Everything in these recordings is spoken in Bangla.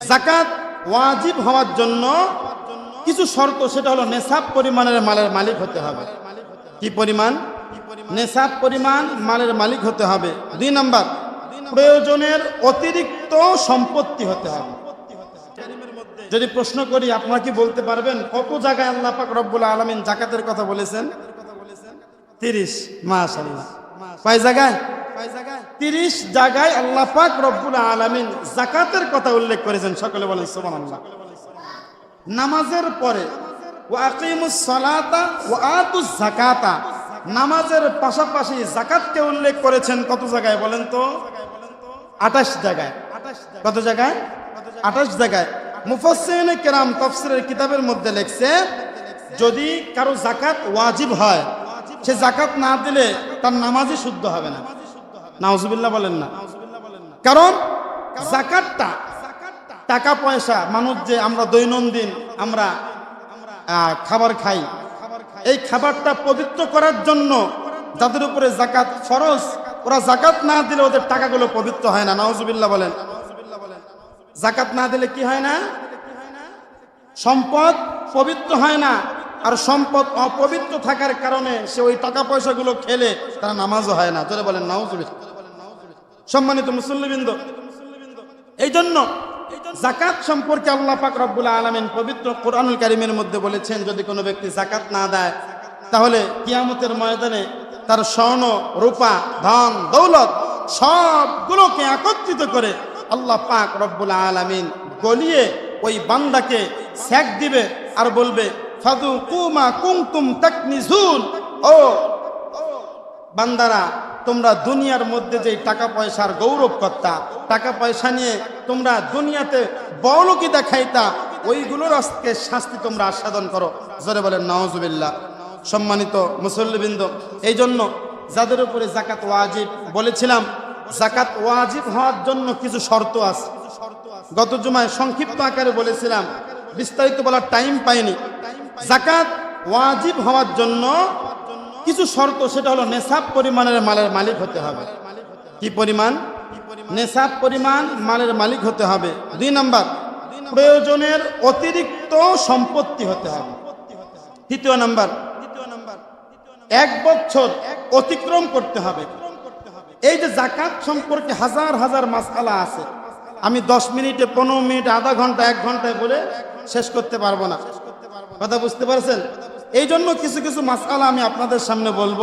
জাকাত ওয়াজিব হওয়ার জন্য কিছু শর্ত, সেটা হলো নেশাব পরিমাণের মালের মালিক হতে হবে। কি পরিমাণ? নেশাব পরিমাণ মালের মালিক হতে হবে। দুই নাম্বার, প্রয়োজনের অতিরিক্ত সম্পত্তি হতে হবে। যদি প্রশ্ন করি, আপনারা কি বলতে পারবেন, কত জায়গায় আল্লাহ পাক রব্বুল আলমিন জাকাতের কথা বলেছেন? তিরিশ মাশাল্লাহ কয় জায়গায়? তিরিশ জায়গায় আল্লাহ পাক রব্বুল আলমিন জাকাতের কথা উল্লেখ করেছেন, সকলে বলেন সোমান আল্লাহ নামাজের পরে নামাজের পাশাপাশি জাকাতকে উল্লেখ করেছেন কত জায়গায় বলেন তো? আঠাশ জায়গায়। কত জায়গায়? আঠাশ জায়গায়। মুফাসসিরিনে কেরাম তফসিরের কিতাবের মধ্যে লেখছে, যদি কারও জাকাত ওয়াজিব হয়, সে জাকাত না দিলে তার নামাজই শুদ্ধ হবে না। নাউজুবিল্লাহ বলেন না। কারণ জাকাতটা, টাকা পয়সা, মানুষ যে আমরা দৈনন্দিন আমরা খাবার খাই, এই খাবারটা পবিত্র করার জন্য যাদের উপরে জাকাত ফরজ, ওরা জাকাত না দিলে ওদের টাকাগুলো পবিত্র হয় না। নাউজুবিল্লাহ বলেন। জাকাত না দিলে কি হয় না? সম্পদ পবিত্র হয় না। আর সম্পদ অপবিত্র থাকার কারণে সে ওই টাকা পয়সাগুলো খেলে তারা নামাজও হয় না। চলে বলেন, নাউজুবিল্লাহ। সম্মানিত মুসল্লিবৃন্দ এই জন্য জাকাত সম্পর্কে আল্লাহ পাক রব্বুল আলমিন পবিত্র কোরআনুল কারিমের মধ্যে বলেছেন, যদি কোনো ব্যক্তি জাকাত না দেয়, তাহলে কিয়ামতের ময়দানে তার স্বর্ণ, রূপা, ধন, দৌলত সবগুলোকে একত্রিত করে আল্লাহ পাক রব্বুল আলমিন গলিয়ে ওই বান্দাকে স্যাক দিবে আর বলবে ফাদু কুমা কুমতুম তাকনিজুন। ও বান্দারা তোমরা দুনিয়ার মধ্যে যে টাকা পয়সার গৌরব করতা, টাকা পয়সা নিয়ে তোমরা দুনিয়াতে বড়লোকি দেখাইতা, ওইগুলোর আজকে শাস্তি তোমরা আস্বাদন করো। জোরে বলেন নওয়াজুবিল্লাহ সম্মানিত মুসল্লিবৃন্দ এই জন্য যাদের উপরে জাকাত ওয়াজিব বলেছিলাম জাকাত ওয়াজিব হওয়ার জন্য কিছু শর্ত আছে। গত জুমায় সংক্ষিপ্ত আকারে বলেছিলাম, বিস্তারিত বলার টাইম পাইনি। জাকাত ওয়াজিব হওয়ার জন্য কিছু শর্ত, সেটা হলো নেশাব পরিমাণের মালের মালিক হতে হবে। কি পরিমাণ? নেশাব পরিমাণ মালের মালিক হতে হবে। দুই নম্বর, প্রয়োজনের অতিরিক্ত সম্পত্তি হতে হবে। তৃতীয় নম্বর, এক বছর অতিক্রম করতে হবে। এই যে জাকাত সম্পর্কে হাজার হাজার মাসালা আছে, আমি দশ মিনিটে, পনেরো মিনিট, আধা ঘণ্টা, এক ঘন্টায় বলে শেষ করতে পারব না। কথা বুঝতে পারছেন? এই জন্য কিছু কিছু মাসালা আমি আপনাদের সামনে বলব।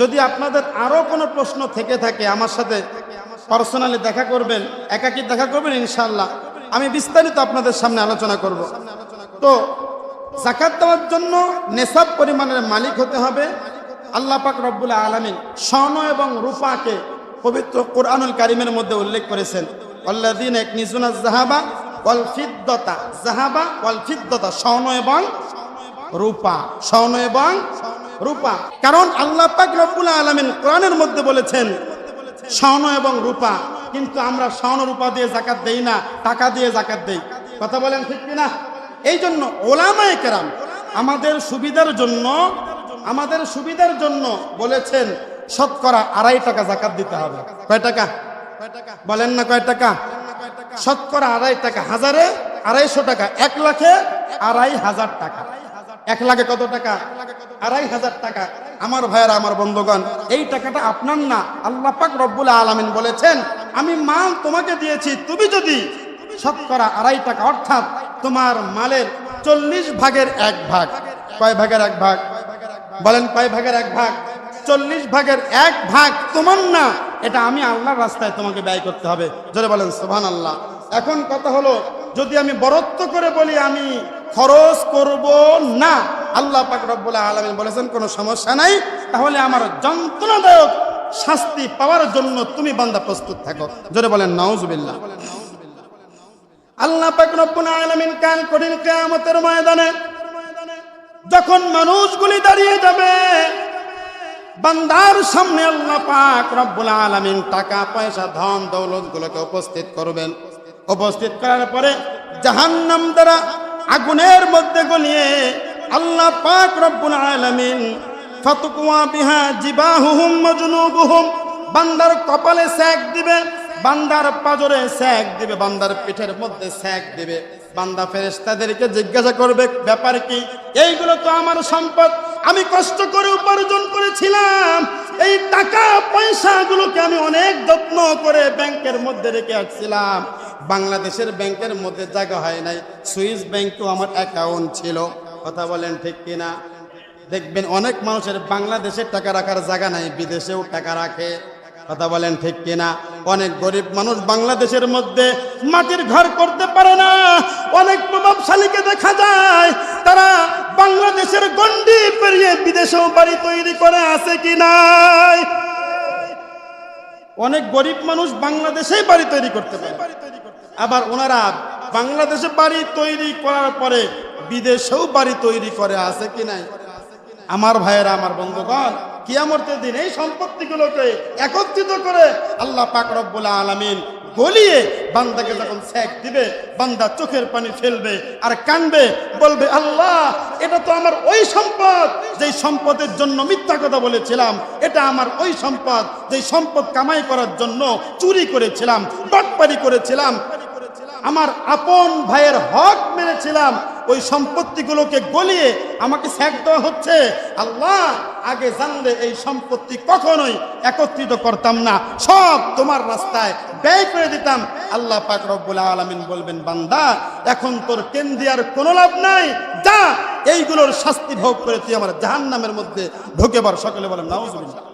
যদি আপনাদের আরও কোনো প্রশ্ন থেকে থাকে আমার সাথে পার্সোনালি দেখা করবেন, একাকি দেখা করবেন ইনশাল্লাহ আমি বিস্তারিত আপনাদের সামনে আলোচনা করব। তো জাকাত দেওয়ার জন্য নেশাব পরিমাণের মালিক হতে হবে। আল্লাহ পাক রব্বুল আলমিন স্বর্ণ এবং রূপাকে পবিত্র কোরআনুল কারিমের মধ্যে উল্লেখ করেছেন। আল্লাদিন এক নিজুনা জাহাবা ওয়াল ফিদ্দতা জাহাবা ওয়াল ফিদ্দতা, স্বর্ণ এবং রূপা, স্বর্ণ এবং রূপা। কারণ আল্লাহ পাক রব্বুল আলমিন কোরআনের মধ্যে বলেছেন, স্বর্ণ এবং রূপা। কিন্তু আমরা স্বর্ণ, রূপা দিয়ে জাকাত দেই না, টাকা দিয়ে জাকাত দেই। কথা বলেন ঠিক কিনা? এই জন্য ওলামায়ে কেরাম আমাদের সুবিধার জন্য, আমাদের সুবিধার জন্য বলেছেন, শতকরা আড়াই টাকা জাকাত দিতে হবে। কয় টাকা? বলেন না কয় টাকা? শতকরা আড়াই টাকা, হাজারে আড়াইশো টাকা, এক লাখে আড়াই হাজার টাকা। এক লাখে কত টাকা? আড়াই হাজার টাকা। আমার ভাইয়েরা, আমার বন্ধুগণ, এই টাকাটা আপনার না। আল্লাহ পাক রব্বুল আলমিন বলেছেন, আমি মাল তোমাকে দিয়েছি, তুমি যদি শতকরা আড়াই টাকা, অর্থাৎ তোমার মালের চল্লিশ ভাগের এক ভাগ। কয় ভাগের এক ভাগ? বলেন, কয় ভাগের এক ভাগ? চল্লিশ ভাগের এক ভাগ তোমার না। এটা আমি আল্লাহর রাস্তায় তোমাকে ব্যয় করতে হবে। জোরে বলেন সোভান আল্লাহ এখন কথা হলো, যদি আমি বরত্ব করে বলি আমি খরচ করব না। আল্লাহ পাক রব্বুল আলমিন বলেছেন, কোনো সমস্যা নাই। তাহলে আমার যন্ত্রণাদায়ক শাস্তি পাওয়ার জন্য তুমি বান্দা প্রস্তুত থাকো। জোরে বলেন, নাউজুবিল্লাহ। আল্লাহ পাক রব্বুল আলামিন কাল কঠিন কিয়ামতের ময়দানে যখন মানুষগুলি দাঁড়িয়ে যাবে, বান্দার সামনে আল্লাহ পাক রব্বুল আলামিন টাকা, পয়সা, ধন, দৌলত গুলোকে উপস্থিত করবেন। উপস্থিত করার পরে জাহান্নাম দ্বারা আগুনের মধ্যে গলিয়ে আল্লাহ পাক রব্বুল আলামিন, ফাতুকুয়া বিহা জিবাহুহুম মাজনুবুহুম বান্দার কপালে সেক দিবে, বান্দার পাজরে স্যাক দিবে, বান্দার পিঠের মধ্যে স্যাক দিবে। বান্দা ফেরেশতাদেরকে জিজ্ঞাসা করবে, ব্যাপার কি? এইগুলো তো আমার সম্পদ, আমি কষ্ট করে উপার্জন করেছিলাম। এই টাকা পয়সাগুলোকে আমি অনেক যত্ন করে ব্যাংকের মধ্যে রেখে আসছিলাম। বাংলাদেশের ব্যাংকের মধ্যে জায়গা হয় নাই। সুইস ব্যাংকেও আমার অ্যাকাউন্ট ছিল। কথা বলেন ঠিক কিনা? দেখবেন অনেক মানুষের বাংলাদেশে টাকা রাখার জায়গা নাই, বিদেশেও টাকা রাখে। কথা বলেন ঠিক কিনা? অনেক গরিব মানুষ বাংলাদেশের মধ্যে মাটির ঘর করতে পারে না। অনেক প্রভাবশালীকে দেখা যায়, তারা বাংলাদেশের গন্ডি পেরিয়ে বিদেশেও বাড়ি তৈরি করে আছে কি নাই? অনেক গরিব মানুষ বাংলাদেশেই বাড়ি তৈরি করতে পারে। আবার ওনারা বাংলাদেশে বাড়ি তৈরি করার পরে বিদেশেও বাড়ি তৈরি করে আছে কি নাই? আমার ভাইয়েরা, আমার বন্ধুগণ, কিয়ামতের দিন এই সম্পত্তিগুলোকে একত্রিত করে আল্লাহ পাক রব্বুল আলামিন গলিয়ে বান্দাকে যখন স্যাক দিবে, বান্দা চোখের পানি ফেলবে আর কানবে, বলবে, আল্লাহ, এটা তো আমার ওই সম্পদ, যেই সম্পদের জন্য মিথ্যা কথা বলেছিলাম, এটা আমার ওই সম্পদ, যেই সম্পদ কামাই করার জন্য চুরি করেছিলাম বাটপারি করেছিলাম, আমার আপন ভাইয়ের হক মেরেছিলাম, ওই সম্পত্তিগুলোকে গলিয়ে আমাকে স্যাক দেওয়া হচ্ছে, আল্লাহ আগে জানলে এই সম্পত্তি কখনোই একত্রিত করতাম না। সব তোমার রাস্তায় ব্যয় করে দিতাম। আল্লাহ পাক রব্বুল আলমিন বলবেন, বান্দা, এখন তোর কেন্দ্রিয়ার কোনো লাভ নাই। যা, এইগুলোর শাস্তি ভোগ করে তুই আমার জাহান নামের মধ্যে ঢুকেবার সকলে বলেন, নাউজুবিল্লাহ।